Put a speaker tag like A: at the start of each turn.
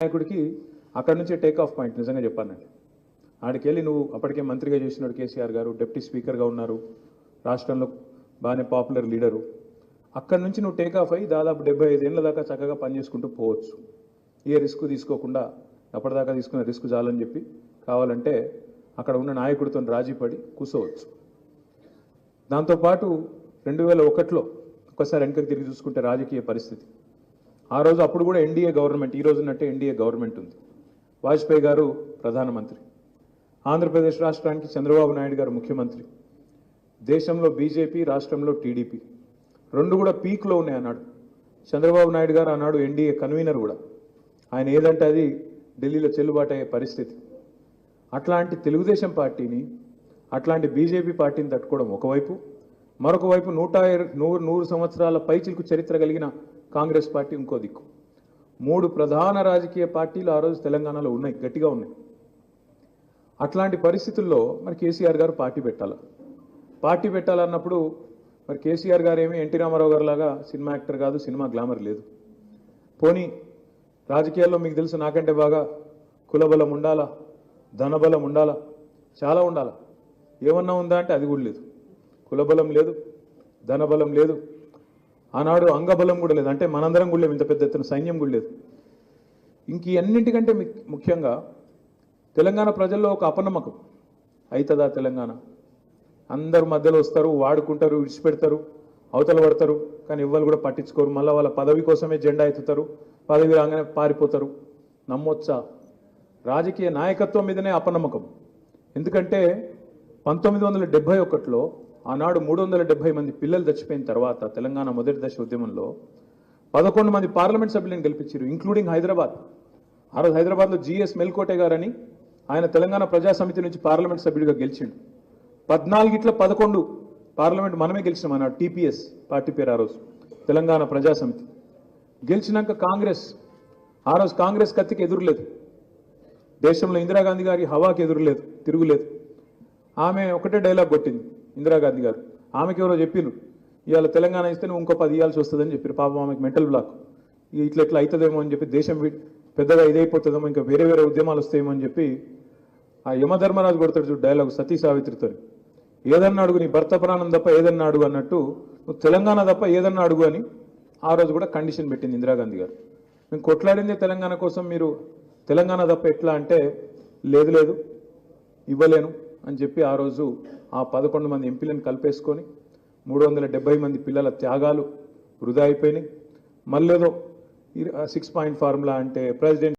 A: నాయకుడికి అక్కడి నుంచి టేక్ ఆఫ్ పాయింట్ నిజంగా చెప్పానండి ఆడికి వెళ్ళి నువ్వు అప్పటికే మంత్రిగా చేసినాడు కేసీఆర్ గారు డిప్యూటీ స్పీకర్గా ఉన్నారు రాష్ట్రంలో బాగానే పాపులర్ లీడరు అక్కడి నుంచి నువ్వు టేక్ ఆఫ్ అయ్యి దాదాపు డెబ్బై ఐదేళ్ళ దాకా చక్కగా పనిచేసుకుంటూ పోవచ్చు. ఏ రిస్క్ తీసుకోకుండా అప్పటిదాకా తీసుకున్న రిస్క్ చాలని చెప్పి కావాలంటే అక్కడ ఉన్న నాయకుడితో రాజీపడి కూర్చోవచ్చు దాంతోపాటు రెండు వేల ఒకటిలో ఒకసారి వెనకకి తిరిగి చూసుకుంటే రాజకీయ పరిస్థితి. ఆ రోజు అప్పుడు కూడా ఎన్డీఏ గవర్నమెంట్ ఈ రోజు ఉన్నట్టే ఎన్డీఏ గవర్నమెంట్ ఉంది. వాజ్పేయి గారు ప్రధానమంత్రి. ఆంధ్రప్రదేశ్ రాష్ట్రానికి చంద్రబాబు నాయుడు గారు ముఖ్యమంత్రి. దేశంలో బీజేపీ రాష్ట్రంలో టీడీపీ. రెండు కూడా పీక్లో ఉన్నాయి అన్నాడు. చంద్రబాబు నాయుడు గారు అన్నాడు ఎన్డీఏ కన్వీనర్ కూడా. ఆయన ఏదంటే అది ఢిల్లీలో చెల్లుబాటు అయ్యే పరిస్థితి. అట్లాంటి తెలుగుదేశం పార్టీని అట్లాంటి బీజేపీ పార్టీని తట్టుకోవడం ఒకవైపు మరొక వైపు నూట నూరు నూరు సంవత్సరాల పైచిలకు చరిత్ర కలిగిన కాంగ్రెస్ పార్టీ ఇంకో దిక్కు. మూడు ప్రధాన రాజకీయ పార్టీలు ఆ రోజు తెలంగాణలో ఉన్నాయి గట్టిగా ఉన్నాయి. అట్లాంటి పరిస్థితుల్లో మరి కేసీఆర్ గారు పార్టీ పెట్టాలి? పార్టీ పెట్టాలన్నప్పుడు మరి కేసీఆర్ గారు ఏమి ఎన్టీ రామారావు గారు లాగా సినిమా యాక్టర్ కాదు సినిమా గ్లామర్ లేదు. పోనీ రాజకీయాల్లో మీకు తెలుసు నాకంటే బాగా కులబలం ఉండాలా ధనబలం ఉండాలా? చాలా ఉండాలా. ఏమన్నా ఉందా అంటే అది కూడా లేదు. కులబలం లేదు ధనబలం లేదు ఆనాడు అంగబలం కూడా లేదు. అంటే మనందరం కూడా లేవు. ఇంత పెద్ద ఎత్తున సైన్యం కూడా లేదు. ఇంక అన్నింటికంటే ముఖ్యంగా తెలంగాణ ప్రజల్లో ఒక అపనమ్మకం. అవుతుందా తెలంగాణ? అందరు మధ్యలో వస్తారు వాడుకుంటారు విడిచిపెడతారు అవతల పడతారు కానీ ఎవరు కూడా పట్టించుకోరు. మళ్ళీ వాళ్ళ పదవి కోసమే జెండా ఎత్తుతారు పదవి రాగానే పారిపోతారు. నమ్మొచ్చా? రాజకీయ నాయకత్వం మీదనే అపనమ్మకం. ఎందుకంటే పంతొమ్మిది వందల డెబ్బై ఒకటిలో ఆనాడు మూడు వందల డెబ్బై మంది పిల్లలు చచ్చిపోయిన తర్వాత తెలంగాణ మొదటి దశ ఉద్యమంలో పదకొండు మంది పార్లమెంట్ సభ్యులను గెలిపించారు ఇంక్లూడింగ్ హైదరాబాద్. ఆ రోజు హైదరాబాద్లో జిఎస్ మెల్కోటే గారని ఆయన తెలంగాణ ప్రజా సమితి నుంచి పార్లమెంట్ సభ్యుడిగా గెలిచిండు. పద్నాలుగిట్ల పదకొండు పార్లమెంట్ మనమే గెలిచినాం అన్నాడు టీపీఎస్ పార్టీ పేరు ఆ రోజు తెలంగాణ ప్రజా సమితి. గెలిచినాక కాంగ్రెస్ ఆ రోజు కాంగ్రెస్ కత్తికి ఎదురులేదు. దేశంలో ఇందిరాగాంధీ గారి హవాకి ఎదురులేదు తిరుగులేదు. ఆమె ఒకటే డైలాగ్ కొట్టింది ఇందిరాగాంధీ గారు. ఆమెకి ఎవరో చెప్పిండ్రు ఇవాళ తెలంగాణ ఇస్తే నువ్వు ఇంకో పది ఇవ్వాల్సి వస్తుందని చెప్పారు పాపం ఆమెకి మెంటల్ బ్లాక్. ఇట్లా ఇట్లా అవుతుందేమో అని చెప్పి దేశం పెద్దగా ఇదైపోతుందేమో ఇంకా వేరే వేరే ఉద్యమాలు వస్తాయేమో అని చెప్పి ఆ యమధర్మరాజు కొడతాడు చూడు డైలాగ్ సతీ సావిత్రితో ఏదన్నా అడుగు నీ భర్త ప్రాణం తప్ప ఏదన్నా అడుగు అన్నట్టు నువ్వు తెలంగాణ తప్ప ఏదన్నా అడుగు అని ఆ రోజు కూడా కండిషన్ పెట్టింది ఇందిరాగాంధీ గారు. మేము కొట్లాడిందే తెలంగాణ కోసం మీరు తెలంగాణ తప్ప ఎట్లా అంటే లేదు లేదు ఇవ్వలేను. అని చెప్పి ఆ రోజు ఆ పదకొండు మంది ఎంపీలను కలిపేసుకొని మూడు వందల డెబ్బై మంది పిల్లల త్యాగాలు వృధా అయిపోయినాయి. మళ్ళేదో సిక్స్ పాయింట్ ఫార్ములా అంటే ప్రెసిడెంట్